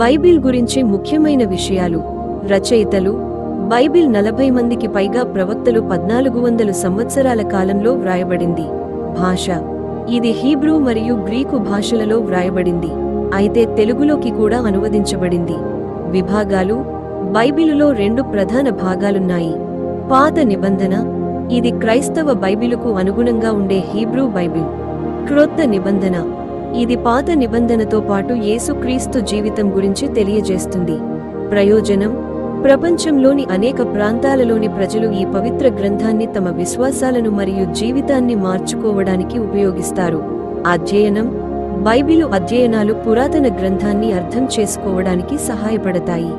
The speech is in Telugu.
బైబిల్ గురించి ముఖ్యమైన విషయాలు. రచయితలు బైబిల్ నలభై మందికి పైగా ప్రవక్తలు పద్నాలుగు వందలు సంవత్సరాల కాలంలో వ్రాయబడింది. భాష ఇది హీబ్రూ మరియు గ్రీకు భాషలలో వ్రాయబడింది. అయితే తెలుగులోకి కూడా అనువదించబడింది. విభాగాలు బైబిలులో రెండు ప్రధాన భాగాలున్నాయి. పాత నిబంధన ఇది క్రైస్తవ బైబిలుకు అనుగుణంగా ఉండే హీబ్రూ బైబిల్. క్రొత్త నిబంధన ఇది పాత నిబంధనతో పాటు యేసుక్రీస్తు జీవితం గురించి తెలియజేస్తుంది. ప్రయోజనం ప్రపంచంలోని అనేక ప్రాంతాలలోని ప్రజలు ఈ పవిత్ర గ్రంథాన్ని తమ విశ్వాసాలను మరియు జీవితాన్ని మార్చుకోవడానికి ఉపయోగిస్తారు. అధ్యయనం బైబిలు అధ్యయనాలు పురాతన గ్రంథాన్ని అర్థం చేసుకోవడానికి సహాయపడతాయి.